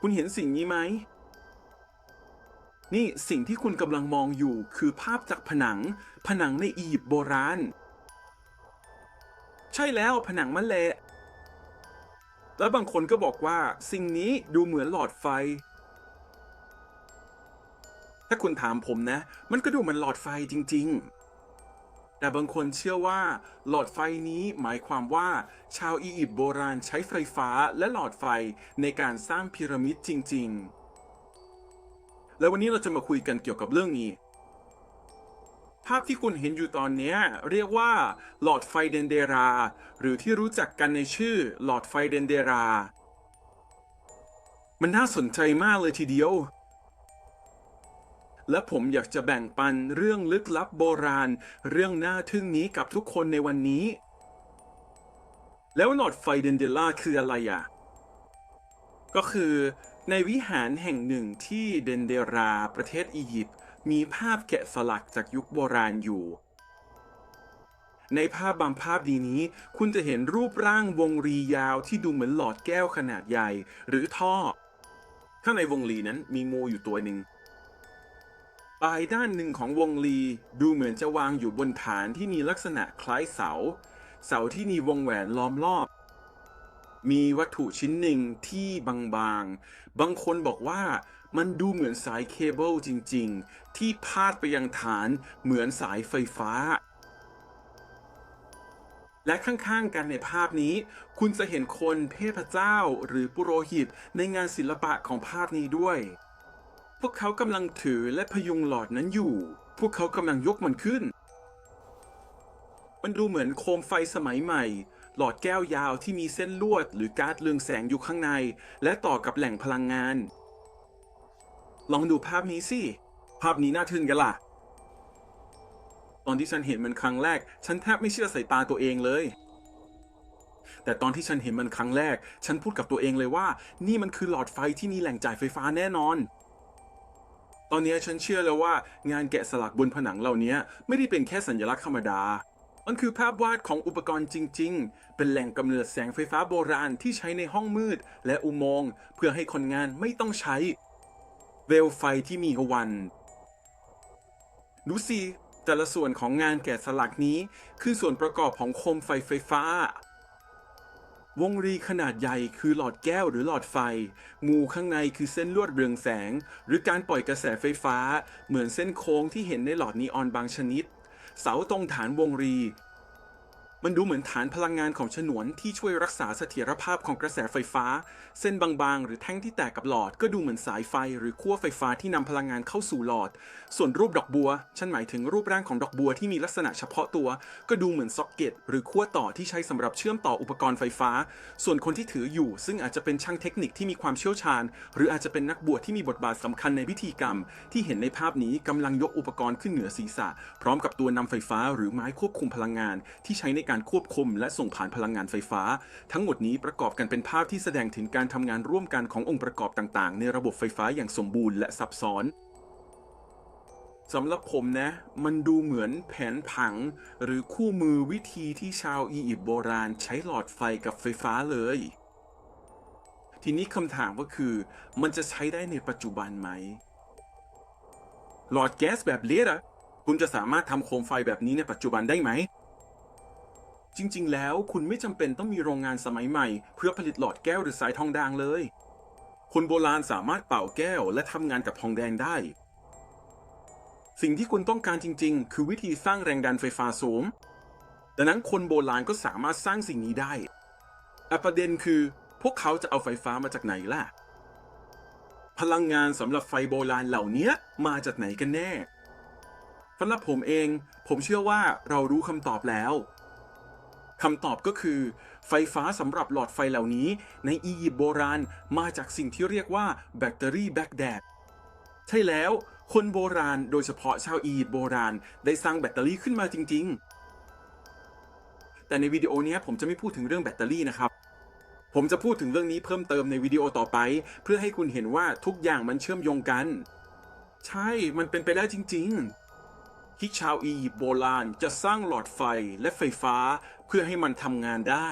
คุณเห็นสิ่งนี้ไหม นี่สิ่งที่คุณกำลังมองอยู่คือภาพจากผนัง ผนังในอียิปต์โบราณ ใช่แล้วผนังมันเละแล้วบางคนก็บอกว่าสิ่งนี้ดูเหมือนหลอดไฟ ถ้าคุณถามผมนะ มันก็ดูเหมือนหลอดไฟจริง ๆ แต่บางคนเชื่อว่า หลอดไฟนี้หมายความว่า ชาวอียิปต์โบราณใช้ไฟฟ้าและหลอดไฟในการสร้างพีระมิดจริง ๆ แล้ววันนี้เราจะมาคุยกันเกี่ยวกับเรื่องนี้ ภาพที่คุณเห็นอยู่ตอนนี้เรียกว่า หลอดไฟเดนเดรา หรือที่รู้จักกันในชื่อ หลอดไฟเดนเดรา มันน่าสนใจมากเลยทีเดียว และผมอยากจะแบ่งปันเรื่องลึกลับโบราณ เรื่องน่าทึ่งนี้กับทุกคนในวันนี้ แล้วหลอดไฟเดนเดล่าคืออะไรอะ ก็คือในวิหารแห่งหนึ่งที่เดนเดราประเทศอียิปต์มีภาพแกะสลักจากยุคโบราณอยู่ ในภาพบางภาพดีนี้ คุณจะเห็นรูปร่างวงรียาวที่ดูเหมือนหลอดแก้วขนาดใหญ่ หรือท่อ ข้างในวงรีนั้นมีงูอยู่ตัวหนึ่ง ปลายด้านหนึ่งของวงลีดูเหมือนจะวางอยู่บนฐานที่มีลักษณะคล้ายเสา เสาที่มีวงแหวนล้อมรอบ มีวัตถุชิ้นหนึ่งที่บางๆ บางคนบอกว่ามันดูเหมือนสายเคเบิลจริงๆ ที่พาดไปยังฐานเหมือนสายไฟฟ้า และข้างๆกันในภาพนี้ คุณจะเห็นคนเทพเจ้าหรือปุโรหิตในงานศิลปะของภาพนี้ด้วย พวกเขากำลังถือและพยุงหลอดนั้นอยู่ พวกเขากำลังยกมันขึ้น มันดูเหมือนโคมไฟสมัยใหม่ หลอดแก้วยาวที่มีเส้นลวดหรือการ์ดเรืองแสงอยู่ข้างใน และต่อกับแหล่งพลังงาน ลองดูภาพนี้สิ ภาพนี้น่าทึ่งกันล่ะ ตอนที่ฉันเห็นมันครั้งแรก ฉันแทบไม่เชื่อสายตาตัวเองเลย แต่ตอนที่ฉันเห็นมันครั้งแรก ฉันพูดกับตัวเองเลยว่า นี่มันคือหลอดไฟที่มีแหล่งจ่ายไฟฟ้าแน่นอน ตอนนี้ฉันเชื่อแล้วว่างานแกะสลักบนผนังเหล่านี้ไม่ได้เป็นแค่สัญลักษณ์ธรรมดา มันคือภาพวาดของอุปกรณ์จริง ๆ เป็นแหล่งกำเนิดแสงไฟฟ้าโบราณที่ใช้ในห้องมืด และอุโมงค์เพื่อให้คนงานไม่ต้องใช้ เวลไฟที่มีวันดูสิแต่ละส่วนของงานแกะสลักนี้คือส่วนประกอบของโคมไฟไฟฟ้า วงรีขนาดใหญ่คือหลอดแก้วหรือหลอดไฟ งูข้างในคือเส้นลวดเรืองแสง หรือการปล่อยกระแสไฟฟ้า เหมือนเส้นโค้งที่เห็นในหลอดนีออนบางชนิด เสาตรงฐานวงรี มันดูเหมือนฐานพลังงานของฉนวนที่ช่วยรักษาเสถียรภาพของกระแสไฟฟ้า เส้นบางๆ หรือแท่งที่แตกกับหลอด ก็ดูเหมือนสายไฟ หรือขั้วไฟฟ้าที่นำพลังงานเข้าสู่หลอด ส่วนรูปดอกบัว ฉันหมายถึงรูปร่างของดอกบัวที่มีลักษณะเฉพาะตัว ก็ดูเหมือนซ็อกเก็ตหรือขั้วต่อที่ใช้สำหรับเชื่อมต่ออุปกรณ์ไฟฟ้า ส่วนคนที่ถืออยู่ ซึ่งอาจจะเป็นช่างเทคนิคที่มีความเชี่ยวชาญ หรืออาจจะเป็นนักบวชที่มีบทบาทสำคัญในพิธีกรรม ที่เห็นในภาพนี้กำลังยกอุปกรณ์ขึ้นเหนือศีรษะ พร้อมกับตัวนำไฟฟ้าหรือไม้ควบคุมพลังงานที่ใช้ในการควบคุม และส่งผ่านพลังงานไฟฟ้า ทั้งหมดนี้ประกอบกันเป็นภาพที่แสดงถึงการทำงานร่วมกันขององค์ประกอบต่างๆ ในระบบไฟฟ้าอย่างสมบูรณ์และซับซ้อนสำหรับผมนะ มันดูเหมือนแผนผัง หรือคู่มือวิธีที่ชาวอียิปต์โบราณใช้หลอดไฟกับไฟฟ้าเลย ทีนี้คำถามก็คือ มันจะใช้ได้ในปัจจุบันไหม หลอดแก๊สแบบเลดอะคุณจะสามารถทำโคมไฟแบบนี้ในปัจจุบันได้ไหม จริง ๆ แล้วคุณไม่จำเป็นต้องมีโรงงานสมัยใหม่ เพื่อผลิตหลอดแก้วหรือสายทองแดงเลย คนโบราณสามารถเป่าแก้วและทำงานกับทองแดงได้ สิ่งที่คุณต้องการจริง ๆ คือวิธีสร้างแรงดันไฟฟ้าสูงดังนั้นคนโบราณก็สามารถสร้างสิ่งนี้ได้แต่ประเด็นคือ พวกเขาจะเอาไฟฟ้ามาจากไหนล่ะ พลังงานสำหรับไฟโบราณเหล่านี้มาจากไหนกันแน่สำหรับผมเอง ผมเชื่อว่าเรารู้คำตอบแล้ว คำตอบก็คือ ไฟฟ้าสำหรับหลอดไฟเหล่านี้ ในอียิปต์โบราณมาจากสิ่งที่เรียกว่าแบตเตอรี่แบกแดดใช่แล้ว คนโบราณโดยเฉพาะชาวอียิปต์โบราณ ได้สร้างแบตเตอรี่ขึ้นมาจริง ๆ แต่ในวิดีโอนี้ผมจะไม่พูดถึงเรื่องแบตเตอรี่นะครับ ผมจะพูดถึงเรื่องนี้เพิ่มเติมในวิดีโอต่อไป เพื่อให้คุณเห็นว่าทุกอย่างมันเชื่อมโยงกัน ใช่มันเป็นไปได้จริง ๆ ที่ชาวอียิปต์โบราณจะสร้างหลอดไฟและไฟฟ้าเพื่อให้มันทำงานได้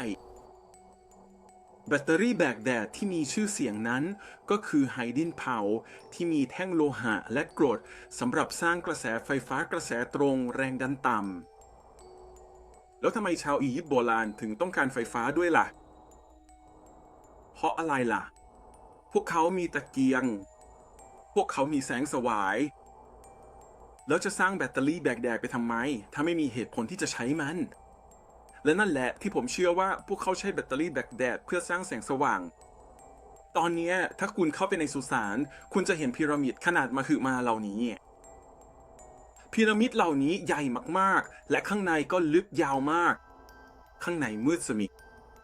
แบตเตอรี่แบกแดดที่มีชื่อเสียงนั้น ก็คือไฮดินเผาที่มีแท่งโลหะและกรดสำหรับสร้างกระแสไฟฟ้ากระแสตรงแรงดันต่ำแล้วทำไมชาวอียิปต์โบราณถึงต้องการไฟฟ้าด้วยล่ะ เพราะอะไรล่ะ พวกเขามีตะเกียง พวกเขามีแสงสวาย แล้วจะสร้างแบตเตอรี่แบกแดดไปทำไม ถ้าไม่มีเหตุผลที่จะใช้มัน และนั่นแหละที่ผมเชื่อว่าพวกเขาใช้แบตเตอรี่แบกแดดเพื่อสร้างแสงสว่าง ตอนนี้ถ้าคุณเข้าไปในสุสาน คุณจะเห็นพีระมิดขนาดมหึมาเหล่านี้พีระมิดเหล่านี้ใหญ่มากๆ และข้างในก็ลึกยาวมาก ข้างในมืดสมิท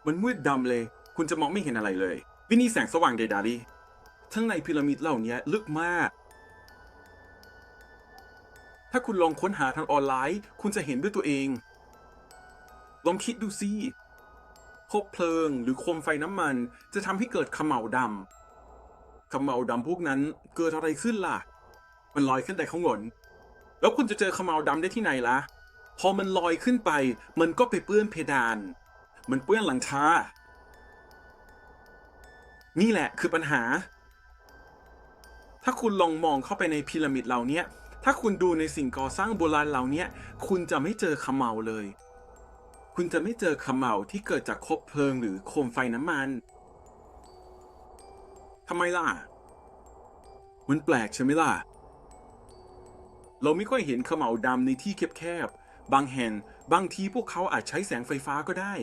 มันมืดดำเลย คุณจะมองไม่เห็นอะไรเลย วินี่แสงสว่างใดๆดิทั้งในพีระมิดเหล่านี้ลึกมาก ถ้าคุณลองค้นหาทางออนไลน์ คุณจะเห็นด้วยตัวเอง ลองคิดดูสิคบเพลิงหรือโคมไฟน้ำมันจะทำให้เกิดขม่าดำขม่าดำพวกนั้นเกิดอะไรขึ้นล่ะ มันลอยขึ้นแต่ข้างบนแล้วคุณจะเจอขม่าดำได้ที่ไหนล่ะ พอมันลอยขึ้นไป มันก็ไปเปื้อนเพดาน มันเปื้อนหลังคานี่แหละคือปัญหา ถ้าคุณลองมองเข้าไปในพีระมิดเหล่านี้ ถ้าคุณดูในสิ่งก่อสร้างโบราณเหล่านี้คุณจะไม่เจอขม่าวเลย คุณจะไม่เจอขม่าวที่เกิดจากคบเพลิงหรือโคมไฟน้ำมันทำไมล่ะ มันแปลกใช่ไหมล่ะ เราไม่ค่อยเห็นขม่าวดำในที่แคบๆ บางแห่งบางทีพวกเขาอาจใช้แสงไฟฟ้าก็ได้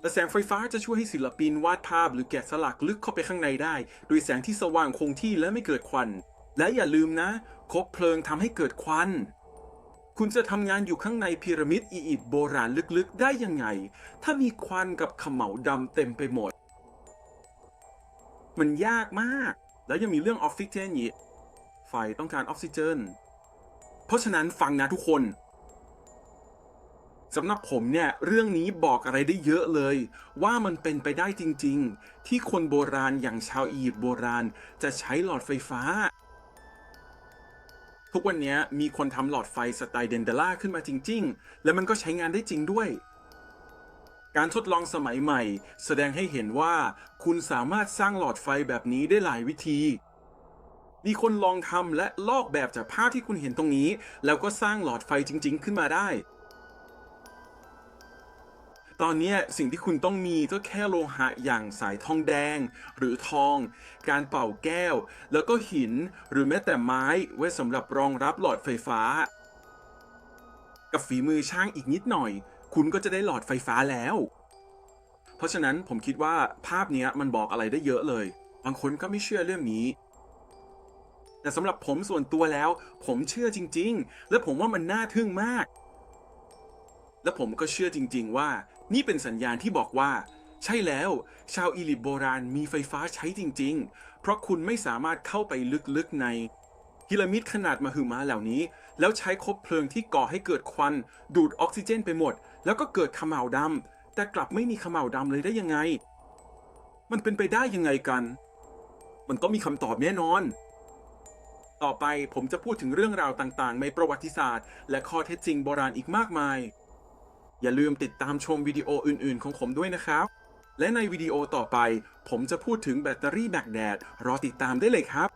แต่แสงไฟฟ้าจะช่วยให้ศิลปินวาดภาพหรือแกะสลักลึกเข้าไปข้างในได้ โดยแสงที่สว่างคงที่และไม่เกิดควัน และอย่าลืมนะคบเพลิงทำให้เกิดควัน คุณจะทำงานอยู่ข้างในพีระมิดอียิปต์โบราณลึกๆ ได้ยังไง ถ้ามีควันกับขม่าวดำเต็มไปหมด มันยากมาก แล้วยังมีเรื่องออกซิเจนอีกไฟต้องการออกซิเจน เพราะฉะนั้นฟังนะทุกคนสำหรับผมเนี่ยเรื่องนี้บอกอะไรได้เยอะเลย ว่ามันเป็นไปได้จริง ๆ ที่คนโบราณอย่างชาวอียิปต์โบราณจะใช้หลอดไฟฟ้า ทุกวันนี้มีคนทำหลอดไฟสไตล์เดนเดล่าขึ้นมาจริง ๆ และมันก็ใช้งานได้จริงด้วย การทดลองสมัยใหม่ แสดงให้เห็นว่าคุณสามารถสร้างหลอดไฟแบบนี้ได้หลายวิธี มีคนลองทำและลอกแบบจากภาพที่คุณเห็นตรงนี้ แล้วก็สร้างหลอดไฟจริง ๆ ขึ้นมาได้ ตอนนี้สิ่งที่คุณต้องมีก็แค่โลหะอย่างสายทองแดง หรือทอง การเป่าแก้ว แล้วก็หินหรือแม้แต่ไม้ไว้สำหรับรองรับหลอดไฟฟ้า กับฝีมือช่างอีกนิดหน่อย คุณก็จะได้หลอดไฟฟ้าแล้ว เพราะฉะนั้นผมคิดว่าภาพนี้มันบอกอะไรได้เยอะเลย บางคนก็ไม่เชื่อเรื่องนี้แต่สำหรับผมส่วนตัวแล้ว ผมเชื่อจริง ๆ และผมว่ามันน่าทึ่งมาก และผมก็เชื่อจริง ๆ ว่า นี่เป็นสัญญาณที่บอกว่า ใช่แล้ว ชาวอียิปต์โบราณมีไฟฟ้าใช้จริง ๆ เพราะคุณไม่สามารถเข้าไปลึกๆในพีระมิดขนาดมหึมาเหล่านี้ แล้วใช้คบเพลิงที่ก่อให้เกิดควัน ดูดออกซิเจนไปหมด แล้วก็เกิดขมเหลาวดำแต่กลับไม่มีขมเหลาวดำเลยได้ยังไง มันเป็นไปได้ยังไงกัน มันต้องมีคำตอบแน่นอน ต่อไปผมจะพูดถึงเรื่องราวต่างๆ ในประวัติศาสตร์ และข้อเท็จจริงโบราณอีกมากมาย อย่าลืมติดตามชมวิดีโออื่นๆของผมด้วยนะครับ และในวิดีโอต่อไป ผมจะพูดถึงแบตเตอรี่แบกแดด รอติดตามได้เลยครับ